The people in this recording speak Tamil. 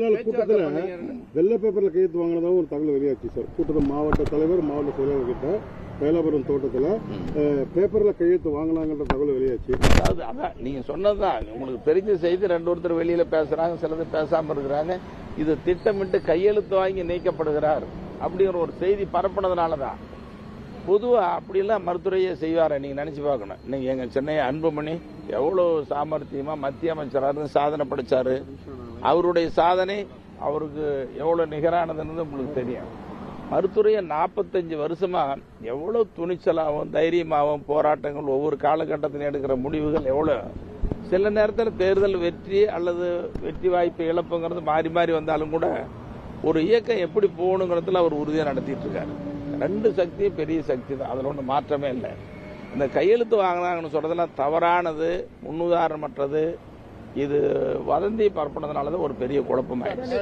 நாள் கூட்டத்துல. வெள்ளை பேப்பர்ல கையெழுத்து வாங்கினதாகவும் ஒரு தகவல் வெளியாச்சு சார் கூட்டத்தில் மாவட்ட தலைவர் மாவட்ட செயலாளர் கிட்ட தைலாபுரம் தோட்டத்துல பேப்பர்ல கையெழுத்து வாங்கினாங்கன்ற தகவல் வெளியாச்சு. அதாவது அதான் நீங்க சொன்னதுதான். உங்களுக்கு தெரிஞ்ச செய்தி ரெண்டு ஒருத்தர் வெளியில பேசுறாங்க சிலது பேசாம இருக்கிறாங்க. இது திட்டமிட்டு கையெழுத்து வாங்கி நீக்கப்படுகிறார் அப்படிங்கிற ஒரு செய்தி பரப்புனதுனால தான் பொதுவாக அப்படிலாம் மருத்துவரையே செய்வார். நீங்கள் நினச்சி பார்க்கணும். இன்னைக்கு எங்கள் சென்னை அன்புமணி எவ்வளோ சாமர்த்தியமாக மத்திய அமைச்சராக இருந்து சாதனை படிச்சாரு. அவருடைய சாதனை அவருக்கு எவ்வளோ நிகரானதுன்னு உங்களுக்கு தெரியும். மருத்துவரையை நாற்பத்தஞ்சு வருஷமாக எவ்வளோ துணிச்சலாகவும் தைரியமாகவும் போராட்டங்கள் ஒவ்வொரு காலகட்டத்திலும் எடுக்கிற முடிவுகள் எவ்வளோ சில நேரத்தில் தேர்தல் வெற்றி அல்லது வெற்றி வாய்ப்பு இழப்புங்கிறது மாறி மாறி வந்தாலும் கூட ஒரு இயக்கம் எப்படி போகணுங்கிறதுல அவர் உறுதியாக நடத்திட்டு இருக்காரு ரெண்டு சக்தியும் பெரிய சக்தி தான். அதில் ஒன்றும் மாற்றமே இல்லை. இந்த கையெழுத்து வாங்கினாங்கன்னு சொல்றதெல்லாம் தவறானது முன்னுதாரணமற்றது இது வதந்தி பரப்புனதுனால தான் ஒரு பெரிய குழப்பமாயிடுச்சு.